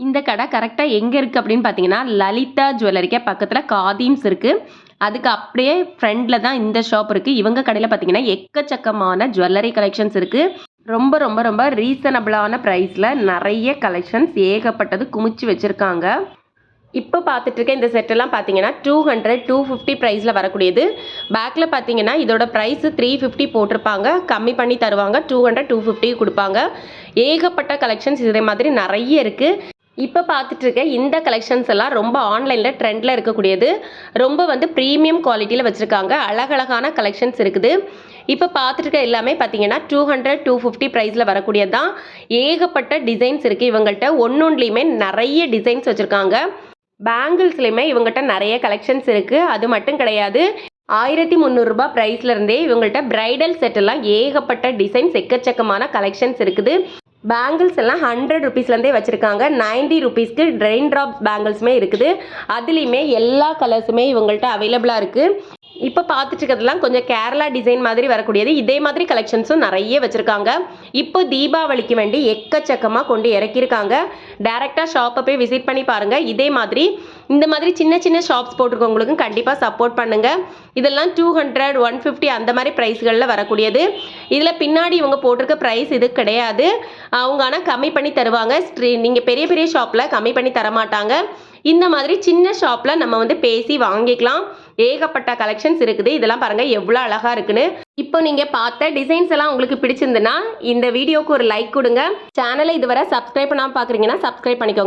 இந்த கடை கரெக்டாக எங்கே இருக்குது அப்படின்னு பார்த்தீங்கன்னா லலிதா ஜுவல்லரிக்கே பக்கத்தில் காதீம்ஸ் இருக்குது அதுக்கு அப்படியே ஃப்ரெண்டில் தான் இந்த ஷாப் இருக்குது இவங்க கடையில் பார்த்தீங்கன்னா எக்கச்சக்கமான ஜுவல்லரி கலெக்ஷன்ஸ் இருக்குது ரொம்ப ரொம்ப ரொம்ப ரீசனபிளான ப்ரைஸில் நிறைய கலெக்ஷன்ஸ் ஏகப்பட்டது குமிச்சு வச்சுருக்காங்க. இப்போ பார்த்துட்டு இருக்க இந்த செட்டெல்லாம் பார்த்தீங்கன்னா டூ ஹண்ட்ரட் டூ ஃபிஃப்டி ப்ரைஸில் வரக்கூடியது. பேக்கில் பார்த்தீங்கன்னா இதோட ப்ரைஸு த்ரீ ஃபிஃப்டி போட்டிருப்பாங்க. கம்மி பண்ணி தருவாங்க. டூ ஹண்ட்ரட் டூ ஃபிஃப்டி கொடுப்பாங்க. ஏகப்பட்ட கலெக்ஷன்ஸ் இதே மாதிரி நிறைய இருக்குது இப்போ பார்த்துட்டு இருக்க இந்த கலெக்ஷன்ஸ் எல்லாம் ரொம்ப ஆன்லைனில் ட்ரெண்டில் இருக்கக்கூடியது. ரொம்ப வந்து ப்ரீமியம் குவாலிட்டியில் வச்சுருக்காங்க. அழகழகான கலெக்ஷன்ஸ் இருக்குது. இப்போ பார்த்துட்டு எல்லாமே பார்த்தீங்கன்னா டூ ஹண்ட்ரட் டூ ஃபிஃப்டி ப்ரைஸில் வரக்கூடியது தான் ஏகப்பட்ட டிசைன்ஸ் இருக்குது இவங்கள்ட்ட ஒன்னொன்றுலேயுமே நிறைய டிசைன்ஸ் வச்சுருக்காங்க. பேங்கிள்ஸ்லையுமே இவங்ககிட்ட நிறைய கலெக்ஷன்ஸ் இருக்குது அது மட்டும் கிடையாது. ஆயிரத்தி முந்நூறுரூபா ப்ரைஸ்லேருந்தே இவங்கள்ட்ட ப்ரைடல் செட்டெல்லாம் ஏகப்பட்ட டிசைன்ஸ் எக்கச்சக்கமான கலெக்ஷன்ஸ் இருக்குது. பேங்கிள்ஸ் எல்லாம் ஹண்ட்ரட் ருபீஸ்லேருந்தே வச்சுருக்காங்க. நைன்டி ருபீஸ்க்கு ட்ரெயின் ட்ராப்ஸ் பேங்கிள்ஸுமே இருக்குது. அதுலேயுமே எல்லா கலர்ஸுமே இவங்கள்ட்ட அவைலபிளாக இருக்குது இப்போ பார்த்துட்டு இருக்கிறதுலாம் கொஞ்சம் கேரளா டிசைன் மாதிரி வரக்கூடியது. இதே மாதிரி கலெக்ஷன்ஸும் நிறைய வச்சுருக்காங்க. இப்போ தீபாவளிக்கு வேண்டி எக்கச்சக்கமாக கொண்டு இறக்கியிருக்காங்க. டேரெக்டாக ஷாப்பை போய் விசிட் பண்ணி பாருங்கள் இதே மாதிரி இந்த மாதிரி சின்ன சின்ன ஷாப்ஸ் போட்டிருக்கவங்களுக்கும் கண்டிப்பாக சப்போர்ட் பண்ணுங்கள் இதெல்லாம் டூ ஹண்ட்ரட் ஒன் ஃபிஃப்டி அந்த மாதிரி ப்ரைஸ்களில் வரக்கூடியது. இதில் பின்னாடி இவங்க போட்டிருக்க ப்ரைஸ் இது கிடையாது. அவங்க ஆனால் கம்மி பண்ணி தருவாங்க. நீங்கள் பெரிய பெரிய ஷாப்பில் கம்மி பண்ணி தர மாட்டாங்க இந்த மாதிரி சின்ன ஷாப்பில் நம்ம வந்து பேசி வாங்கிக்கலாம். ஏகப்பட்ட கலெக்ஷன்ஸ் இருக்குது. இதெல்லாம் பாருங்கள் எவ்வளோ அழகாக இருக்குன்னு. இப்போ நீங்கள் பார்த்த டிசைன்ஸ் எல்லாம் உங்களுக்கு பிடிச்சிருந்துன்னா இந்த வீடியோக்கு ஒரு லைக் கொடுங்க. சேனலை இதுவரை சப்ஸ்கிரைப் பண்ணாமல் பார்க்குறீங்கன்னா சப்ஸ்கிரைப் பண்ணிக்கோங்க.